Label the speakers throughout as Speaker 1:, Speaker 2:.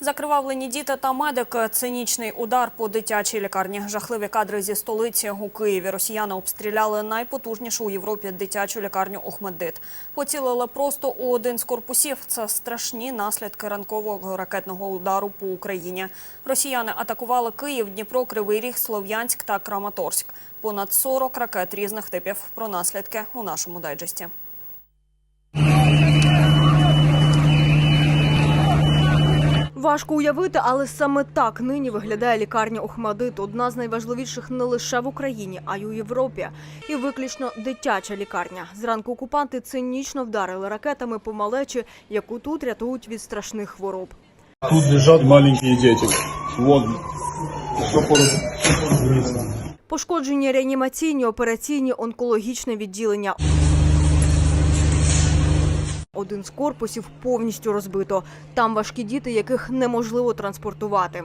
Speaker 1: Закривавлені діти та медик. Цинічний удар по дитячій лікарні. Жахливі кадри зі столиці у Києві. Росіяни обстріляли найпотужнішу у Європі дитячу лікарню Охмеддит. Поцілили просто у один з корпусів. Це страшні наслідки ранкового ракетного удару по Україні. Росіяни атакували Київ, Дніпро, Кривий Ріг, Слов'янськ та Краматорськ. Понад 40 ракет різних типів. Про наслідки у нашому дайджесті.
Speaker 2: Важко уявити, але саме так нині виглядає лікарня Охмадит, одна з найважливіших не лише в Україні, а й у Європі. І виключно дитяча лікарня. Зранку окупанти цинічно вдарили ракетами по малечі, яку тут рятують від страшних хвороб.
Speaker 3: Тут лежат маленькие дети. Вот.
Speaker 2: Пошкоджені реанімаційні, операційні, онкологічне відділення. Один з корпусів повністю розбито. Там важкі діти, яких неможливо транспортувати.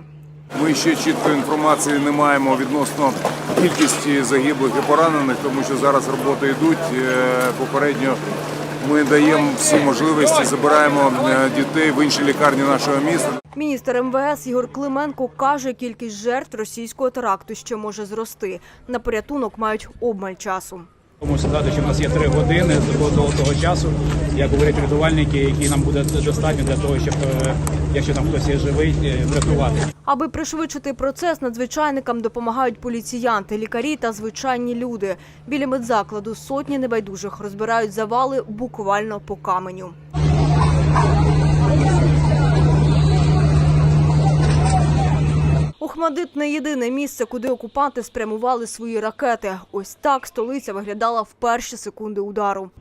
Speaker 4: Ми ще чіткої інформації не маємо відносно кількості загиблих і поранених, тому що зараз роботи йдуть. Е, Попередньо ми даємо всі можливості, забираємо е, дітей в інші лікарні нашого міста.
Speaker 2: Міністр МВС Ігор Клименко каже, кількість жертв російського теракту ще може зрости. На порятунок мають обмаль часу.
Speaker 5: Тому сказати, що в нас є три години до того, часу, як говорять рятувальники, які нам буде достатньо для того, щоб е, якщо там хтось є живий, е, врятувати.
Speaker 2: Аби пришвидшити процес, надзвичайникам допомагають поліціянти, лікарі та звичайні люди. Біля медзакладу сотні небайдужих розбирають завали буквально по каменю. Охмадит не єдине місце, куди окупанти спрямували свої ракети. Ось так столиця виглядала в перші секунди удару.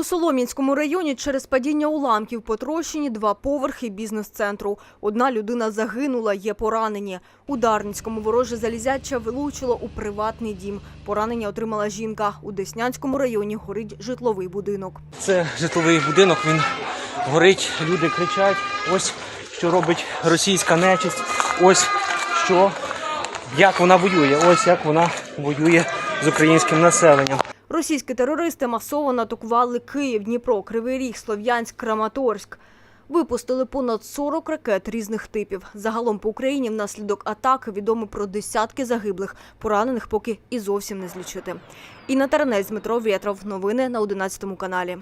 Speaker 2: У Солом'янському районі через падіння уламків потрощені два поверхи бізнес-центру. Одна людина загинула, є поранені. У Дарницькому вороже залізяча вилучило у приватний дім. Поранення отримала жінка. У Деснянському районі горить житловий будинок.
Speaker 6: Це житловий будинок, він горить, люди кричать. Ось що робить російська нечисть. Ось що, як вона воює. Ось як вона воює з українським населенням.
Speaker 2: Російські терористи масово атакували Київ, Дніпро, Кривий Ріг, Слов'янськ, Краматорськ. Випустили понад 40 ракет різних типів. Загалом по Україні внаслідок атаки відомо про десятки загиблих, поранених поки і зовсім не злічити. Інна Таранець, Дмитро Вєтров. Новини на 11 каналі.